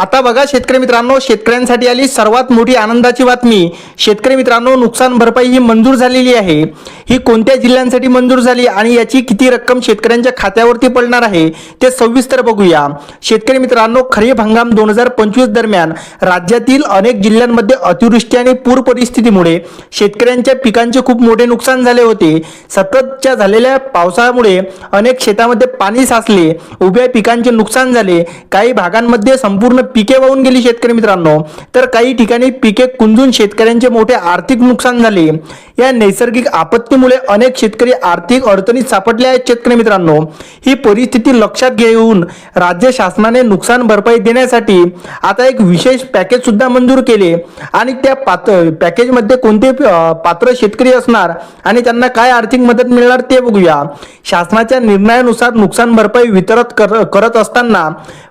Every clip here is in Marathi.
आता बघा शेतकरी मित्रांनो शेतकऱ्यांसाठी आली सर्वात मोठी आनंदाची बातमी. शेतकरी मित्रांनो नुकसान भरपाई ही मंजूर झालेली आहे. ही कोणत्या जिल्ह्यांसाठी मंजूर झाली आणि याची किती रक्कम शेतकऱ्यांच्या खात्यावरती पडणार आहे ते सविस्तर बघूया. शेतकरी मित्रांनो खरीप हंगाम दोन हजार पंचवीस दरम्यान राज्यातील अनेक जिल्ह्यांमध्ये अतिवृष्टी आणि पूर परिस्थितीमुळे शेतकऱ्यांच्या पिकांचे खूप मोठे नुकसान झाले होते. सततच्या झालेल्या पावसामुळे अनेक शेतामध्ये पाणी साचले उभ्या पिकांचे नुकसान झाले. काही भागांमध्ये संपूर्ण पिके वाहून गेली शेतकरी मित्रांनो. तर काही ठिकाणी पिके कुंजून शेतकऱ्यांचे मोठे आर्थिक नुकसान झाले. या नैसर्गिक आपत्तीमुळे अनेक शेतकरी आर्थिक अडचणीत सापडले आहेत शेतकरी मित्रांनो. ही परिस्थिती लक्षात घेऊन राज्य शासनाने नुकसान भरपाई देण्यासाठी आता एक विशेष पॅकेज सुद्धा मंजूर केले. आणि त्या पात पॅकेजमध्ये कोणते पात्र शेतकरी असणार आणि त्यांना काय आर्थिक मदत मिळणार ते बघूया. शासनाच्या निर्णयानुसार नुकसान भरपाई वितरत कर- करत असताना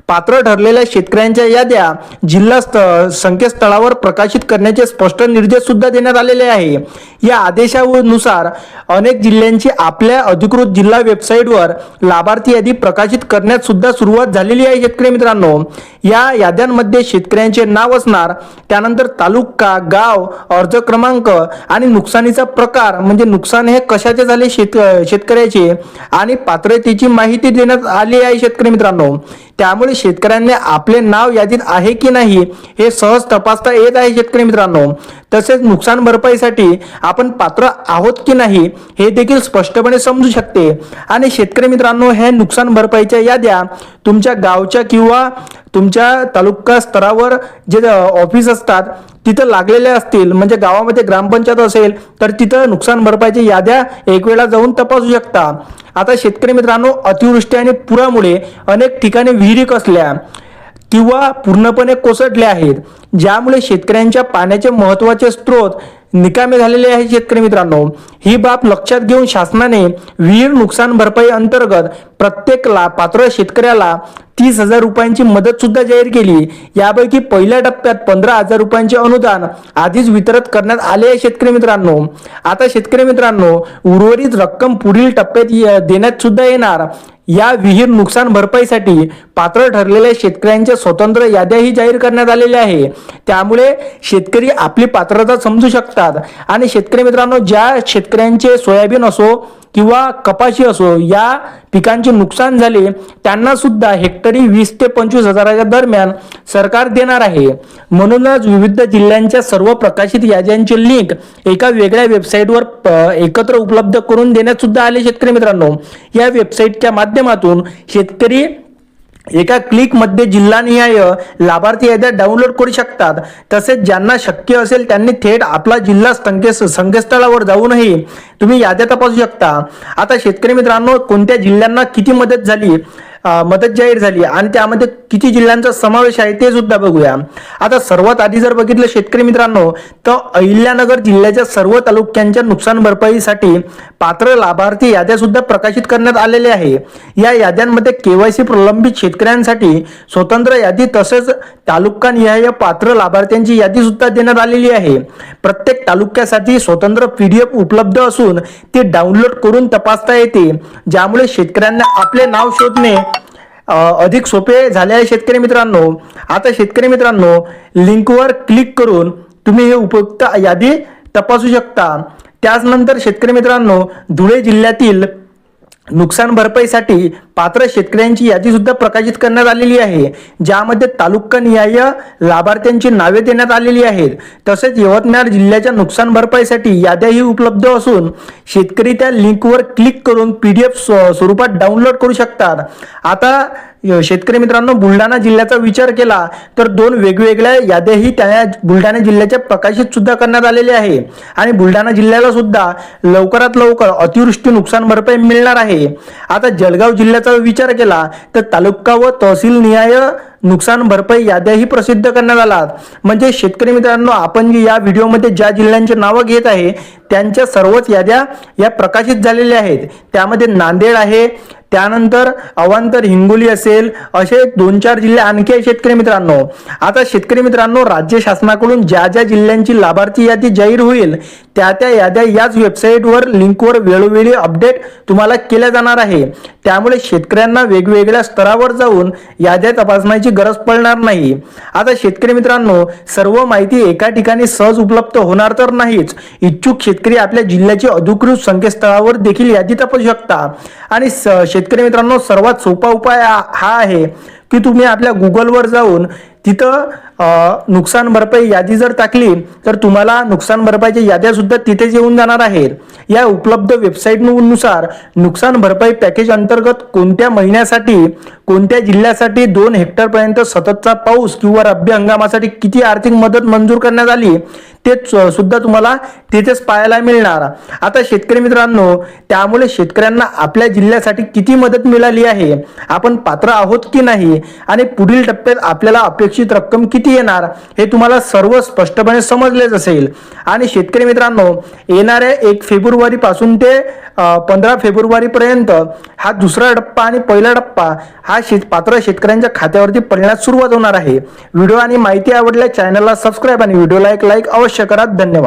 पात्र ठरलेल्या शेतकऱ्यांच्या याद्या जिल्हा संकेतस्थळावर प्रकाशित करण्याचे स्पष्ट निर्देश सुद्धा देण्यात आलेले आहे. या आदेशानुसार अनेक जिल्ह्यांची आपल्या अधिकृत जिल्हा वेबसाईटवर लाभार्थी यादी प्रकाशित करण्यात सुद्धा सुरुवात झालेली आहे शेतकरी मित्रांनो. या याद्यांमध्ये शेतकऱ्यांचे नाव असणार त्यानंतर तालुका गाव अर्ज क्रमांक आणि नुकसानीचा प्रकार म्हणजे नुकसान हे कशाचे झाले शेत शेतकऱ्याचे आणि पात्रतेची माहिती देण्यात आली आहे शेतकरी मित्रांनो. त्यामुळे शेतकऱ्यांनी आपले नाव यादीत आहे की नाही हे सहज तपासता येत आहे शेतकरी मित्रांनो. तसेच नुकसान भरपाईसाठी आपण पात्र आहोत की नाही हे देखील स्पष्टपणे समजू शकते. आणि शेतकरी मित्रांनो हे नुकसान भरपाईच्या याद्या तुमच्या गावच्या किंवा तुमच्या तालुका स्तरावर जे ऑफिस असतात तिथं लागलेल्या असतील म्हणजे गावामध्ये ग्रामपंचायत असेल तर तिथं नुकसान भरपाईच्या याद्या एक वेळा जाऊन तपासू शकता. आता शेतकरी मित्रांनो अतिवृष्टी आणि पुरामुळे अनेक ठिकाणी विहिरी कसल्या. किंवा पूर्णपणे कोसटले आहेत ज्यामुळे शेतकऱ्यांच्या पाण्याचे महत्त्वाचे स्रोत निकामे झालेले आहे शेतकरी मित्रांनो. ही बाब लक्षात घेऊन शासनाने विहीर नुकसान भरपाई अंतर्गत प्रत्येकला पात्र शेतकऱ्याला तीस हजार रुपयांची मदत सुद्धा जाहीर केली. यापैकी पहिल्या टप्प्यात पंधरा हजार रुपयांचे अनुदान आधीच वितरित करण्यात आले आहे शेतकरी मित्रांनो. आता शेतकरी मित्रांनो उर्वरित रक्कम पुढील टप्प्यात देण्यात सुद्धा येणार. या विहीर नुकसान भरपाईसाठी पात्र ठरलेल्या शेतकऱ्यांच्या स्वतंत्र याद्याही जाहीर करण्यात आलेल्या आहे. त्यामुळे शेतकरी आपली पात्रता समजू शकतात. आणि शेतकरी मित्रांनो ज्या शेतकऱ्यांचे सोयाबीन असो किंवा कपाशी असो या पिकांचे नुकसान झाले त्यांना सुद्धा हेक्टरी वीस ते पंचवीस हजाराच्या दरम्यान सरकार देणार आहे. म्हणूनच विविध जिल्ह्यांच्या सर्व प्रकाशित याद्यांचे लिंक एका वेगळ्या वेबसाईटवर एकत्र उपलब्ध करून देण्यात सुद्धा आले शेतकरी मित्रांनो. या वेबसाईटच्या माध्यमातून शेतकरी एका क्लिकमध्ये जिल्हानिहाय लाभार्थी याद्या डाउनलोड करू शकतात. तसेच ज्यांना शक्य असेल त्यांनी थेट आपला जिल्हा संकेत संकेतस्थळावर जाऊनही तुम्ही याद्या तपासू शकता. आता शेतकरी मित्रांनो कोणत्या जिल्ह्यांना किती मदत झाली? मदत जाहीर झाली आणि त्यामध्ये किती जिल्ह्यांचा समावेश आहे ते सुद्धा बघूया. आता सर्वात आधी जर बघितलं शेतकरी मित्रांनो तर अहिल्यानगर जिल्ह्याच्या सर्व तालुक्यांच्या नुकसान भरपाईसाठी पात्र लाभार्थी याद्या सुद्धा प्रकाशित करण्यात आलेल्या आहे. या याद्यांमध्ये केवायसी प्रलंबित शेतकऱ्यांसाठी स्वतंत्र यादी तसेच तालुका निहाय पात्र लाभार्थ्यांची यादी सुद्धा देण्यात आलेली आहे. प्रत्येक तालुक्यासाठी स्वतंत्र पीडीएफ उपलब्ध असून ते डाउनलोड करून तपासता येते. ज्यामुळे शेतकऱ्यांना आपले नाव शोधणे अधिक सोपे झाले आहे शेतकरी मित्रांनो. आता शेतकरी मित्रांनो लिंकवर क्लिक करून तुम्ही हे उपयुक्त यादी तपासू शकता. त्याचनंतर शेतकरी मित्रांनो धुळे जिल्ह्यातील नुकसान भरपाईसाठी पात्र शेतकऱ्यांची यादी सुद्धा प्रकाशित करण्यात आलेली आहे ज्यामध्ये तालुका निहाय लाभार्थ्यांची नावे देण्यात आलेली आहेत. तसेच यवतमाळ जिल्ह्याच्या नुकसान भरपाईसाठी याद्याही उपलब्ध असून शेतकरी त्या लिंकवर क्लिक करून पी डी एफ स्वरूपात डाउनलोड करू शकतात. आता शेतकरी मित्रांनो बुलढाणा जिल्ह्याचा विचार केला तर दोन वेगवेगळ्या याद्याही त्या बुलढाणा जिल्ह्याच्या प्रकाशित सुद्धा करण्यात आलेल्या आहे. आणि बुलढाणा जिल्ह्याला सुद्धा लवकरात लवकर अतिवृष्टी नुकसान भरपाई मिळणार आहे. आता जळगाव जिल्ह्याचा विचार केला तर तालुका व तहसील निहाय नुकसान भरपाई याद्याही प्रसिद्ध करण्यात आला. म्हणजे शेतकरी मित्रांनो आपण जी या व्हिडिओमध्ये ज्या जिल्ह्यांची नावं घेत आहे त्यांच्या सर्वच याद्या या प्रकाशित झालेल्या आहेत. त्यामध्ये नांदेड आहे त्यानंतर अवांतर हिंगोली असेल असे दोन चार जिल्हे आणखी आहे शेतकरी मित्रांनो. आता शेतकरी मित्रांनो राज्य शासनाकडून ज्या ज्या जिल्ह्यांची लाभार्थी यादी जाहीर होईल त्या त्या याद्या याच वेबसाईटवर लिंकवर वेळोवेळी अपडेट तुम्हाला केल्या जाणार आहे. त्यामुळे शेतकऱ्यांना वेगवेगळ्या स्तरावर जाऊन याद्या तपासण्याची गरज पडणार नाही. आता शेतकरी मित्रांनो सर्व माहिती एका ठिकाणी सहज उपलब्ध होणार तर नाहीच. इच्छुक शेतकरी आपल्या जिल्ह्याची अधिकृत संकेतस्थळावर देखील यादी तपासू शकता. आणि शेतकरी मित्रांनो सर्वात सोपा उपाय हा आहे की तुम्ही आपल्या गुगलवर जाऊन तिथं नुकसान भरपाई यादी जर टाकली तर तुम्हाला नुकसान भरपाईच्या याद्या सुद्धा तिथेच येऊन जाणार आहेत. या उपलब्ध वेबसाईटनुसार नुकसान भरपाई पॅकेज अंतर्गत कोणत्या महिन्यासाठी कोणत्या जिल्ह्यासाठी दोन हेक्टरपर्यंत सततचा पाऊस किंवा रब्बी हंगामासाठी किती आर्थिक मदत मंजूर करण्यात आली ते च- सुद्धा तुम्हाला तिथेच पाहायला मिळणार. आता शेतकरी मित्रांनो त्यामुळे शेतकऱ्यांना आपल्या जिल्ह्यासाठी किती मदत मिळाली आहे? आपण पात्र आहोत की नाही? आणि पुढील टप्प्यात आपल्याला अपेक्षित रक्कम किती येणार हे तुम्हाला सर्व स्पष्टपणे समजलेच असेल. आणि शेतकरी मित्रांनो येणाऱ्या एक फेब्रुवारी पासून ते पंधरा फेब्रुवारी पर्यंत हा दुसरा टप्पा आणि पहिला टप्पा हा शेत पात्र शेतकऱ्यांच्या खात्यावरती पडण्यास सुरुवात होणार आहे. व्हिडिओ आणि माहिती आवडल्या चॅनलला सबस्क्राईब आणि व्हिडिओला एक लाईक अवश्य करा. धन्यवाद.